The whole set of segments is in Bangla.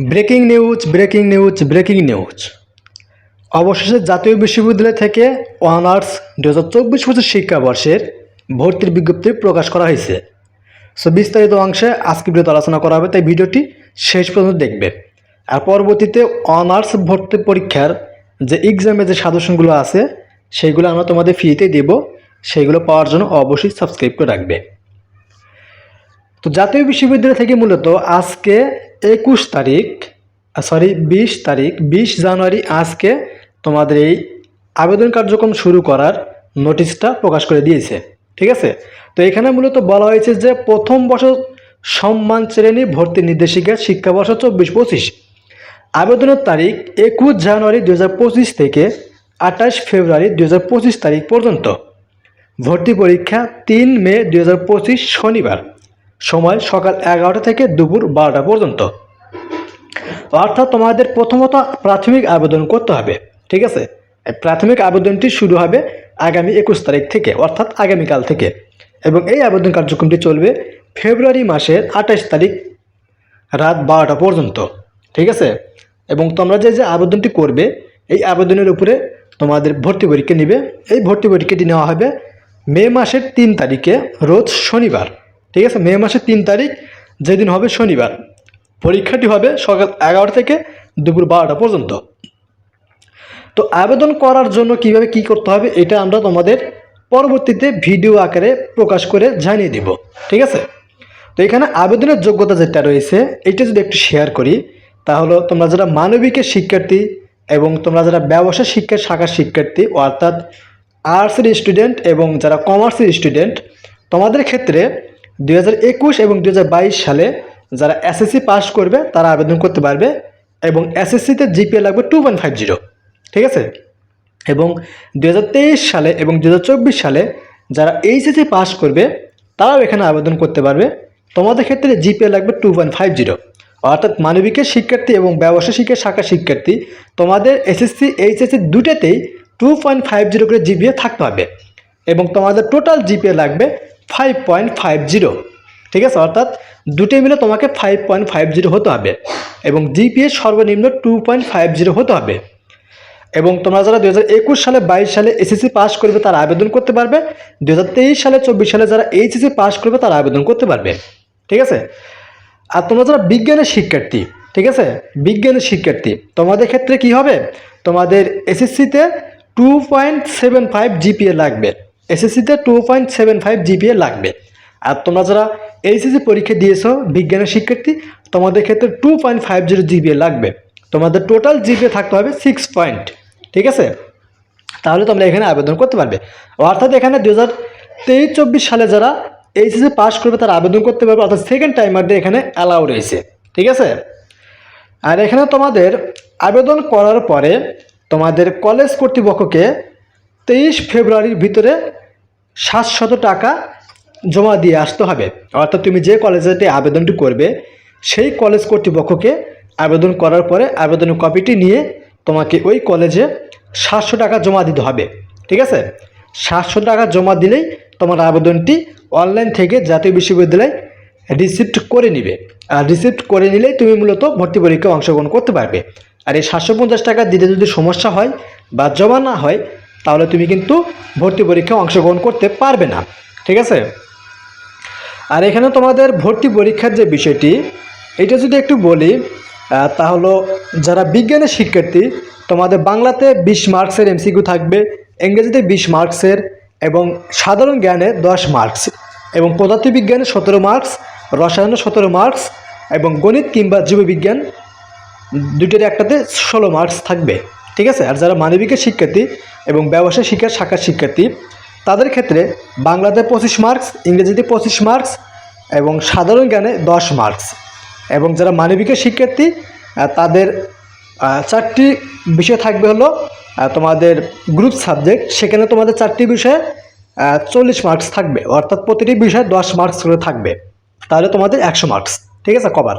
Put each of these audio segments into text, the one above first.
Breaking news breaking news breaking news. অবশেষে জাতীয় বিশ্ববিদ্যালয় থেকে অনার্স দু হাজার চব্বিশ পঁচিশ শিক্ষাবর্ষের ভর্তির বিজ্ঞপ্তি প্রকাশ করা হয়েছে। সো, বিস্তারিত অংশে আজকে ভিডিওতে আলোচনা করা হবে, তাই ভিডিওটি শেষ পর্যন্ত দেখবে আর পরবর্তীতে অনার্স ভর্তি পরীক্ষার যে এক্সামে যে সাজেশনগুলো আছে সেইগুলো আমরা তোমাদের ফ্রিতে দেব। সেইগুলো পাওয়ার জন্য অবশ্যই সাবস্ক্রাইব করে রাখবে। তো, জাতীয় বিশ্ববিদ্যালয় থেকে মূলত আজকে একুশ তারিখ সরি বিশ তারিখ, বিশ জানুয়ারি আজকে তোমাদের এই আবেদন কার্যক্রম শুরু করার নোটিশটা প্রকাশ করে দিয়েছে, ঠিক আছে? তো এখানে মূলত বলা হয়েছে যে প্রথম বছর সম্মান শ্রেণি ভর্তি নির্দেশিকা শিক্ষাবর্ষ চব্বিশ পঁচিশ। আবেদনের তারিখ একুশ জানুয়ারি দু হাজার পঁচিশ থেকে আঠাশ ফেব্রুয়ারি দু হাজার পঁচিশ তারিখ পর্যন্ত। ভর্তি পরীক্ষা তিন মে দু হাজার পঁচিশ শনিবার। সময় সকাল এগারোটা থেকে দুপুর বারোটা পর্যন্ত। অর্থাৎ তোমাদের প্রথমত প্রাথমিক আবেদন করতে হবে, ঠিক আছে? প্রাথমিক আবেদনটি শুরু হবে আগামী একুশ তারিখ থেকে, অর্থাৎ আগামীকাল থেকে। এবং এই আবেদন কার্যক্রমটি চলবে ফেব্রুয়ারি মাসের আঠাশ তারিখ রাত বারোটা পর্যন্ত, ঠিক আছে? এবং তোমরা যে যে আবেদনটি করবে, এই আবেদনের উপরে তোমাদের ভর্তি পরীক্ষা নেবে। এই ভর্তি পরীক্ষাটি নেওয়া হবে মে মাসের তিন তারিখে, রোজ শনিবার। ঠিক আছে, মে মাসের তিন তারিখ, যেদিন হবে শনিবার। পরীক্ষাটি হবে সকাল এগারোটা থেকে দুপুর বারোটা পর্যন্ত। তো আবেদন করার জন্য কীভাবে কি করতে হবে, এটা আমরা তোমাদের পরবর্তীতে ভিডিও আকারে প্রকাশ করে জানিয়ে দিব। ঠিক আছে? তো এখানে আবেদনের যোগ্যতা যেটা রয়েছে, এটা যদি একটু শেয়ার করি, তাহলে তোমরা যারা মানবিকের শিক্ষার্থী এবং তোমরা যারা ব্যবসা শিক্ষার শাখার শিক্ষার্থী, অর্থাৎ আর্টসের স্টুডেন্ট এবং যারা কমার্সের স্টুডেন্ট তোমাদের ক্ষেত্রে একুশ এবং দু হাজার বাইশ সালে যারা এসএসসি পাস করবে, তারা আবেদন করতে পারবে এবং এসএসসিতে জিপিএ লাগবে টু ফাইভ জিরো ঠিক আছে? এবং দুই হাজার তেইশ সালে এবং দু হাজার চব্বিশ সালে যারা এইচএসসি পাস করবে, তারাও এখানে আবেদন করতে পারবে। তোমাদের ক্ষেত্রে জিপিএ লাগবে টু ফাইভ জিরো অর্থাৎ মানবিকের শিক্ষার্থী এবং ব্যবসা শিক্ষার শাখা শিক্ষার্থী, তোমাদের এসএসসি এইচএসসি দুটাতেই টু পয়েন্ট ফাইভ জিরো করে জিপিএ থাকতে হবে। এবং তোমাদের টোটাল জিপিএ লাগবে ফাইভ পয়েন্ট ফাইভ জিরো ঠিক আছে? অর্থাৎ দুটোই মিলে তোমাকে ফাইভ পয়েন্ট ফাইভ জিরো হতে হবে এবং জিপিএ সর্বনিম্ন টু পয়েন্ট ফাইভ জিরো হতে হবে। এবং তোমরা যারা দু সালে, বাইশ সালে এসএসসি পাস করবে, তারা আবেদন করতে পারবে। দু হাজার তেইশ সালে, চব্বিশ সালে যারা এইচএসসি পাস করবে, তারা আবেদন করতে পারবে। ঠিক আছে? আর তোমরা যারা বিজ্ঞানের শিক্ষার্থী, ঠিক আছে? বিজ্ঞানের শিক্ষার্থী, তোমাদের ক্ষেত্রে কি হবে? তোমাদের এসএসসিতে two point seven five GPA লাগবে। এসএসসিতে two point seven five GPA লাগবে। আর তোমরা যারা এইচএসসি পরীক্ষা দিয়েছ, বিজ্ঞানের শিক্ষার্থী, তোমাদের ক্ষেত্রে two point five zero GPA লাগবে। তোমাদের টোটাল জিপিএ থাকতে হবে সিক্স পয়েন্ট ঠিক আছে? তাহলে তোমরা এখানে আবেদন করতে পারবে। অর্থাৎ এখানে দু হাজার তেইশ চব্বিশ সালে যারা এইচএসসি পাস করবে, তারা আবেদন করতে পারবে। অর্থাৎ সেকেন্ড টাইমারদের এখানে অ্যালাউ রয়েছে, ঠিক আছে? আর এখানে তোমাদের আবেদন করার পরে তোমাদের কলেজ কর্তৃপক্ষকে তেইশ ফেব্রুয়ারির ভিতরে সাতশত টাকা জমা দিয়ে আসতে হবে। অর্থাৎ তুমি যে কলেজেতে আবেদনটি করবে, সেই কলেজ কর্তৃপক্ষকে আবেদন করার পরে আবেদনের কপিটি নিয়ে তোমাকে ওই কলেজে সাতশো টাকা জমা দিতে হবে। ঠিক আছে? সাতশো টাকা জমা দিলেই তোমার আবেদনটি অনলাইন থেকে জাতীয় বিশ্ববিদ্যালয় রিসিপ্ট করে নিবে। আর রিসিপ্ট করে নিলেই তুমি মূলত ভর্তি পরীক্ষায় অংশগ্রহণ করতে পারবে। আর এই সাতশো পঞ্চাশ টাকা দিতে যদি সমস্যা হয় বা জমা না হয় তাহলে তুমি কিন্তু ভর্তি পরীক্ষায় অংশগ্রহণ করতে পারবে না। ঠিক আছে? আর এখানে তোমাদের ভর্তি পরীক্ষার যে বিষয়টি এটা যদি একটু বলি আহ, তা হলো যারা বিজ্ঞানের শিক্ষার্থী তোমাদের বাংলাতে বিশ মার্কসের এমসিকিউ থাকবে ইংরেজিতে বিশ মার্কসের এবং সাধারণ জ্ঞানে দশ মার্কস এবং পদার্থবিজ্ঞানে সতেরো মার্কস রসায়নে সতেরো মার্কস এবং গণিত কিংবা জীববিজ্ঞান দুটোর একটাতে ষোলো মার্কস থাকবে। ঠিক আছে? আর যারা মানবিকের শিক্ষার্থী এবং ব্যবসা শিক্ষার শাখার শিক্ষার্থী। তাদের ক্ষেত্রে বাংলাতে পঁচিশ মার্কস ইংরেজিতে পঁচিশ মার্কস এবং সাধারণ জ্ঞানে দশ মার্কস এবং যারা মানবিকের শিক্ষার্থী তাদের চারটি বিষয় থাকবে হলো তোমাদের গ্রুপ সাবজেক্ট সেখানে তোমাদের চারটি বিষয়ে চল্লিশ মার্কস থাকবে। অর্থাৎ প্রতিটি বিষয়ে দশ মার্কস করে থাকবে। তাহলে তোমাদের একশো মার্কস ঠিক আছে কভার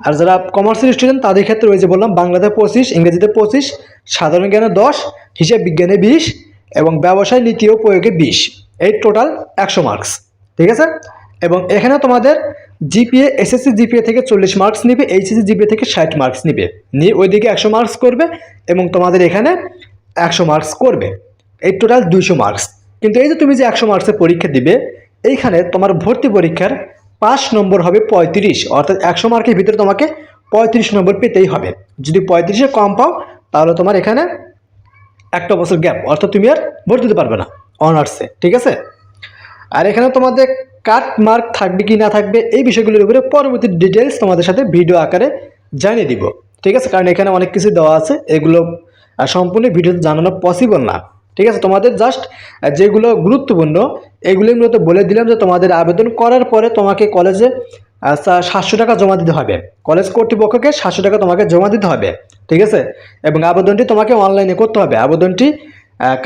আর যারা কমার্সের স্টুডেন্ট তাদের ক্ষেত্রে ওই যে বললাম, বাংলাতে পঁচিশ, ইংরেজিতে পঁচিশ, সাধারণ জ্ঞানে দশ, হিসাব বিজ্ঞানে বিশ এবং ব্যবসায় নীতি ও প্রয়োগে বিশ। এই টোটাল একশো মার্কস ঠিক আছে? এবং এখানে তোমাদের জিপিএ এসএসসি জিপিএ থেকে চল্লিশ মার্কস নিবে এইচএসসি জিপিএ থেকে ষাট মার্কস নিবে। নিয়ে ওইদিকে একশো মার্কস করবে এবং তোমাদের এখানে একশো মার্কস করবে। এই টোটাল দুইশো মার্কস কিন্তু এই যে তুমি যে একশো মার্কসের পরীক্ষা দিবে, এইখানে তোমার ভর্তি পরীক্ষার পাঁচ নম্বর হবে পঁয়ত্রিশ, অর্থাৎ একশো মার্কের ভিতরে তোমাকে পঁয়ত্রিশ নম্বর পেতেই হবে। যদি পঁয়ত্রিশে কম পাও, তাহলে তোমার এখানে একটা বছর গ্যাপ অর্থাৎ তুমি আর ভর্তি দিতে পারবে না অনার্সে ঠিক আছে? আর এখানে তোমাদের কাট মার্ক থাকবে কি না থাকবে, এই বিষয়গুলোর উপরে পরবর্তী ডিটেলস তোমাদের সাথে ভিডিও আকারে জানিয়ে দিব, ঠিক আছে? কারণ এখানে অনেক কিছু দেওয়া আছে, এগুলো সম্পূর্ণ ভিডিওতে জানানো পসিবল না। ঠিক আছে? তোমাদের জাস্ট যেগুলো গুরুত্বপূর্ণ, এগুলি মূলত বলে দিলাম যে তোমাদের আবেদন করার পরে তোমাকে কলেজে সাতশো টাকা জমা দিতে হবে। কলেজ কর্তৃপক্ষকে সাতশো টাকা তোমাকে জমা দিতে হবে। ঠিক আছে? এবং আবেদনটি তোমাকে অনলাইনে করতে হবে। আবেদনটি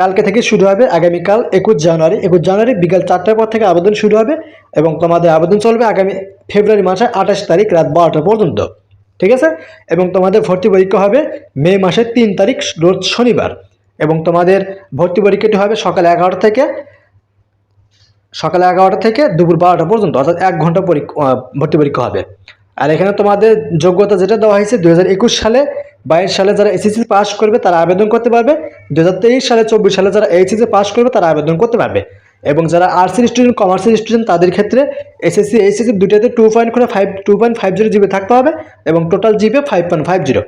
কালকে থেকে শুরু হবে। আগামীকাল একুশ জানুয়ারি। একুশ জানুয়ারি বিকাল চারটার পর থেকে আবেদন শুরু হবে এবং তোমাদের আবেদন চলবে আগামী ফেব্রুয়ারি মাসের আঠাশ তারিখ রাত বারোটা পর্যন্ত। ঠিক আছে? এবং তোমাদের ভর্তি পরীক্ষা হবে মে মাসের তিন তারিখ, রোজ শনিবার। এবং তোমাদের ভর্তি পরীক্ষাটি হবে সকাল এগারোটা থেকে, সকাল এগারোটা থেকে দুপুর বারোটা পর্যন্ত, অর্থাৎ এক ঘণ্টা পরীক্ষা ভর্তি পরীক্ষা হবে। আর এখানে তোমাদের যোগ্যতা যেটা দেওয়া হয়েছে, দুই হাজার একুশ সালে, বাইশ সালে যারা এসএসসি পাস করবে তারা আবেদন করতে পারবে, দুই হাজার তেইশ সালে, চব্বিশ সালে যারা এইচএসসি পাস করবে তারা আবেদন করতে পারবে। এবং যারা আর্টসের স্টুডেন্ট কমার্সের স্টুডেন্ট তাদের ক্ষেত্রে এসএসসি, এইচএসসি দুটাতে টু পয়েন্ট করে five two point five zero GP থাকতে হবে এবং total GP five point five zero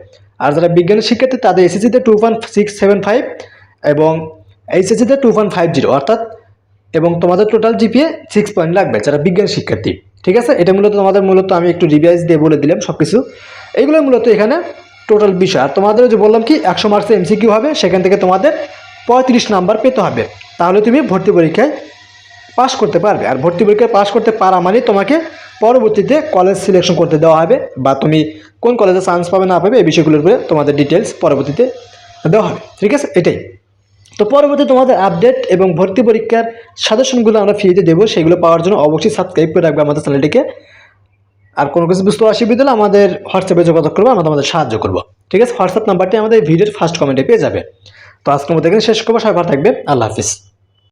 আর যারা বিজ্ঞানের শিক্ষার্থী, তাদের এসএসসিতে two point six seven five এবং এইচএসসিতে টু পয়েন্ট ফাইভ জিরো অর্থাৎ এবং তোমাদের টোটাল জিপিএ সিক্স পয়েন্ট লাগবে যারা বিজ্ঞান শিক্ষার্থী। ঠিক আছে? এটা মূলত তোমাদের মূলত আমি একটু রিভাইজ দিয়ে বলে দিলাম সব কিছু এইগুলো মূলত এখানে টোটাল বিষয়। আর তোমাদের যে বললাম কি, একশো মার্কসের এমসিকিউ হবে, সেখান থেকে তোমাদের পঁয়ত্রিশ নাম্বার পেতে হবে। তাহলে তুমি ভর্তি পরীক্ষায় পাশ করতে পারবে। আর ভর্তি পরীক্ষায় পাশ করতে পারা মানে তোমাকে পরবর্তীতে কলেজ সিলেকশন করতে দেওয়া হবে বা তুমি কোন কলেজে চান্স পাবে না পাবে এই বিষয়গুলোর উপরে তোমাদের ডিটেলস পরবর্তীতে দেওয়া হবে। ঠিক আছে? এটাই। তো পরবর্তী তোমাদের আপডেট এবং ভর্তি পরীক্ষার সাজেশনগুলো আমরা ফ্রিতে দেবো। সেগুলো পাওয়ার জন্য অবশ্যই সাবস্ক্রাইব করে রাখবে আমাদের চ্যানেলটিকে আর কোনো কিছু বুঝতে অসুবিধা হলে আমাদের হোয়াটসঅ্যাপে যোগাযোগ করব, আমরা তোমাদের সাহায্য করব। ঠিক আছে? হোয়াটসঅ্যাপ নাম্বারটি আমাদের ভিডিওর ফার্স্ট কমেন্টে পেয়ে যাবে। তো আজকের মধ্যে এখানে শেষ করব। ভালো থাকবে আল্লাহ হাফিজ।